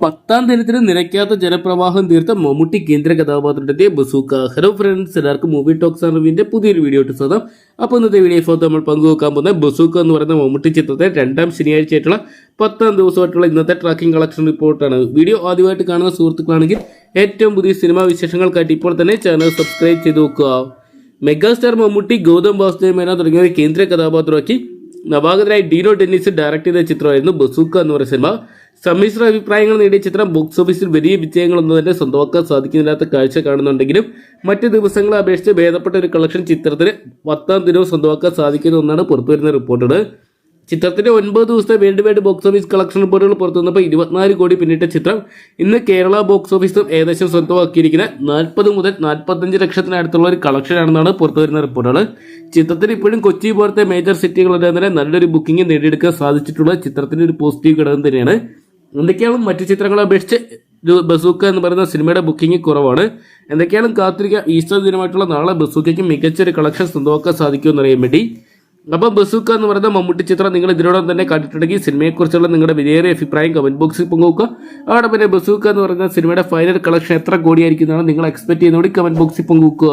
പത്താം ദിനത്തിന് നിലയ്ക്കാത്ത ജനപ്രവാഹം തീർത്ത മമ്മൂട്ടി കേന്ദ്ര കഥാപാത്രത്തെ ബസൂക്ക. ഹലോ ഫ്രണ്ട്സ് എല്ലാവർക്കും മൂവി ടോക്സ് അറിവിന്റെ പുതിയൊരു വീഡിയോ ഇട്ട് സ്വന്തം അപ്പോൾ ഇന്നത്തെ വീഡിയോ ഫോത്ത് നമ്മൾ പങ്കുവെക്കാൻ പോകുന്ന ബസൂക്ക എന്ന് പറയുന്ന മമ്മൂട്ടി ചിത്രത്തെ രണ്ടാം ശനിയാഴ്ചയായിട്ടുള്ള പത്താം ദിവസമായിട്ടുള്ള ഇന്നത്തെ ട്രാക്കിംഗ് കളക്ഷൻ റിപ്പോർട്ടാണ് വീഡിയോ ആദ്യമായിട്ട് കാണുന്ന സുഹൃത്തുക്കളാണെങ്കിൽ ഏറ്റവും പുതിയ സിനിമാ വിശേഷങ്ങൾക്കായിട്ട് ഇപ്പോൾ തന്നെ ചാനൽ സബ്സ്ക്രൈബ് ചെയ്ത് നോക്കുക മെഗാസ്റ്റാർ മമ്മൂട്ടി ഗൗതം വാസുദേവ് മേനോൻ തുടങ്ങിയവരെ കേന്ദ്ര കഥാപാത്രമാക്കി. നവാഗതനായി ഡീനോ ഡെന്നിസ് ഡയറക്ട് ചെയ്ത ചിത്രമായിരുന്നു ബസൂക്ക എന്ന് പറയുന്ന സിനിമ സമ്മിശ്ര അഭിപ്രായങ്ങൾ നേടിയ ചിത്രം ബോക്സ് ഓഫീസിൽ വലിയ വിജയങ്ങളൊന്നും തന്നെ സ്വന്തമാക്കാൻ സാധിക്കുന്നില്ലാത്ത കാഴ്ച കാണുന്നുണ്ടെങ്കിലും മറ്റ് ദിവസങ്ങളെ അപേക്ഷിച്ച് ഭേദപ്പെട്ട ഒരു കളക്ഷൻ ചിത്രത്തിന് പത്താം ദിനവും സ്വന്തമാക്കാൻ സാധിക്കുന്ന ഒന്നാണ് പുറത്തുവരുന്ന റിപ്പോർട്ടുകൾ ചിത്രത്തിന്റെ ഒൻപത് ദിവസത്തെ world wide box office collection റിപ്പോർട്ടുകൾ പുറത്തു വന്നപ്പോൾ ഇരുപത്തിനാല് കോടി പിന്നിട്ട ചിത്രം ഇന്ന് കേരള ബോക്സ് ഓഫീസും ഏകദേശം സ്വന്തമാക്കിയിരിക്കുന്ന നാൽപ്പത് മുതൽ നാൽപ്പത്തഞ്ച് ലക്ഷത്തിനടുത്തുള്ള ഒരു കളക്ഷനാണെന്നാണ് പുറത്തു വരുന്ന റിപ്പോർട്ടുകൾ ചിത്രത്തിന് ഇപ്പോഴും കൊച്ചി പോലത്തെ മേജർ സിറ്റികളിൽ തന്നെ നല്ലൊരു ബുക്കിംഗ് നേടിയെടുക്കാൻ സാധിച്ചിട്ടുള്ള ചിത്രത്തിന്റെ ഒരു പോസിറ്റീവ് ഘടകം തന്നെയാണ്. എന്തൊക്കെയാണ് മറ്റു ചിത്രങ്ങളെ അപേക്ഷിച്ച് ബസൂക്ക എന്ന് പറയുന്ന സിനിമയുടെ ബുക്കിംഗ് കുറവാണ്. എന്തൊക്കെയാണ് കാത്തിരിക്കുക ഈസ്റ്റർ ദിനമായിട്ടുള്ള നാളെ ബസൂക്കയ്ക്ക് മികച്ചൊരു കളക്ഷൻ സ്വന്തമാക്കാൻ സാധിക്കുമെന്ന് അറിയാൻ വേണ്ടി. അപ്പം ബസൂക്ക എന്ന് പറയുന്ന മമ്മൂട്ടി ചിത്രം നിങ്ങൾ ഇതിനോടൊപ്പം തന്നെ കണ്ടിട്ടുണ്ടെങ്കിൽ സിനിമയെക്കുറിച്ചുള്ള നിങ്ങളുടെ വിലയേറിയ അഭിപ്രായം കമന്റ് ബോക്സിൽ പങ്കുവെക്കുക. അവിടെ പിന്നെ ബസൂക്ക എന്ന് പറയുന്ന സിനിമയുടെ ഫൈനൽ കളക്ഷൻ എത്ര കോടിയായിരിക്കുന്നതാണ് നിങ്ങൾ എക്സ്പെക്ട് ചെയ്യുന്നതോടെ കമന്റ് ബോക്സിൽ പങ്കുവെക്കുക.